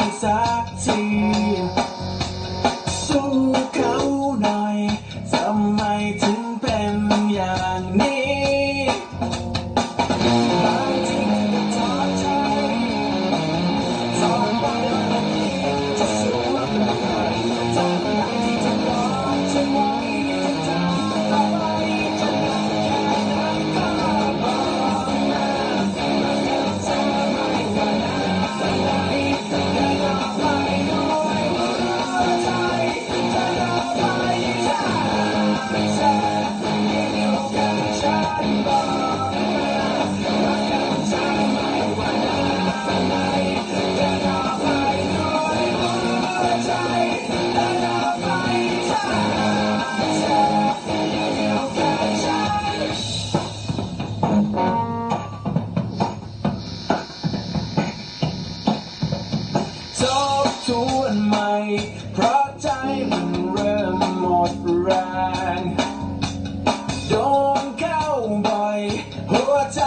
inside. ทบทวนใหม่ เพราะใจมันเริ่มหมดแรง โดนเข้าบ่อย หัวใจ